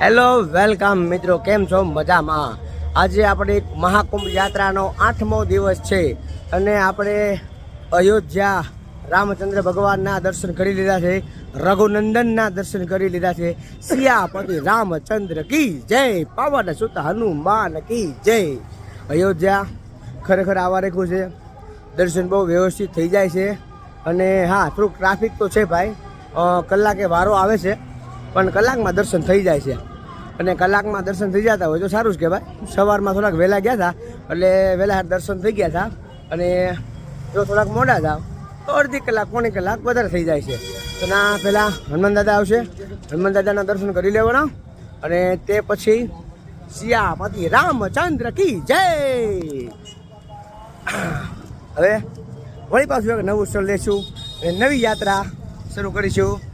Hello welcome મિત્રો, કેમ છો? મજામાં. આજે આપણે મહાકુંભ યાત્રાનો આઠમો દિવસ છે અને આપણે અયોધ્યા રામચંદ્ર ભગવાનના દર્શન કરી લીધા છે, રઘુનંદનના દર્શન કરી લીધા છે સિયાપતિ રામચંદ્ર કી જય, પવન સુત હનુમાન કી જય. અયોધ્યા ખરેખર આવા રેખું છે, દર્શન બહુ વ્યવસ્થિત થઈ જાય છે અને હા, થોડુંક ટ્રાફિક તો છે ભાઈ કલાકે વારો આવે છે. પણ કલાકમાં દર્શન થઈ જાય છે. અને કલાકમાં દર્શન થઈ જતા હોય તો સારું જ કહેવાય. સવારમાં થોડાક વહેલા ગયા હતા, એટલે વહેલા દર્શન થઈ ગયા હતા. અને જો થોડાક મોડા થાવ તો અડધી કલાક, પોણી કલાક વધારે થઈ જાય છે. તો ના, પહેલાં હનુમાન દાદા આવશે. હનુમાન દાદાના દર્શન કરી લેવાના. અને તે પછી સિયાપતિ રામચંદ્ર કી જય! હવે વળી પાછું એક નવું સ્થળ લેશું. અને નવી યાત્રા શરૂ કરીશું.